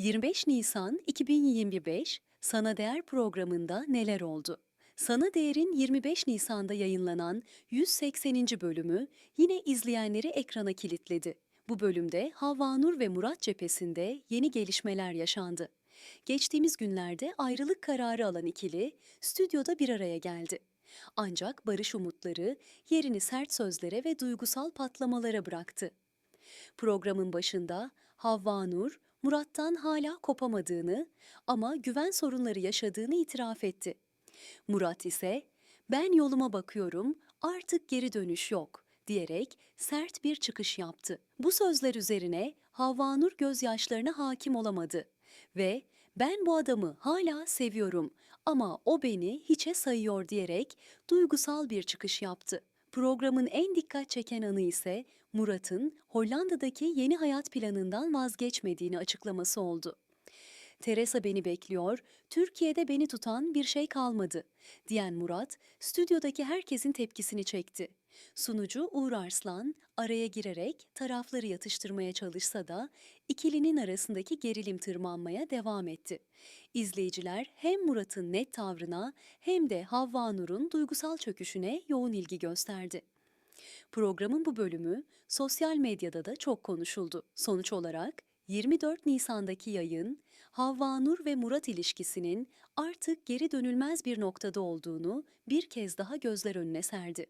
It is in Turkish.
25 Nisan 2025 Sana Değer programında neler oldu? Sana Değer'in 25 Nisan'da yayınlanan 180. bölümü yine izleyenleri ekrana kilitledi. Bu bölümde Havva Nur ve Murat cephesinde yeni gelişmeler yaşandı. Geçtiğimiz günlerde ayrılık kararı alan ikili stüdyoda bir araya geldi. Ancak barış umutları yerini sert sözlere ve duygusal patlamalara bıraktı. Programın başında Havva Nur, Murat'tan hala kopamadığını ama güven sorunları yaşadığını itiraf etti. Murat ise ben yoluma bakıyorum artık geri dönüş yok diyerek sert bir çıkış yaptı. Bu sözler üzerine Havva Nur gözyaşlarına hakim olamadı ve ben bu adamı hala seviyorum ama o beni hiçe sayıyor diyerek duygusal bir çıkış yaptı. Programın en dikkat çeken anı ise Murat'ın Hollanda'daki yeni hayat planından vazgeçmediğini açıklaması oldu. Teresa beni bekliyor, Türkiye'de beni tutan bir şey kalmadı, diyen Murat, stüdyodaki herkesin tepkisini çekti. Sunucu Uğur Arslan araya girerek tarafları yatıştırmaya çalışsa da ikilinin arasındaki gerilim tırmanmaya devam etti. İzleyiciler hem Murat'ın net tavrına hem de Havva Nur'un duygusal çöküşüne yoğun ilgi gösterdi. Programın bu bölümü sosyal medyada da çok konuşuldu. Sonuç olarak 24 Nisan'daki yayın Havva Nur ve Murat ilişkisinin artık geri dönülmez bir noktada olduğunu bir kez daha gözler önüne serdi.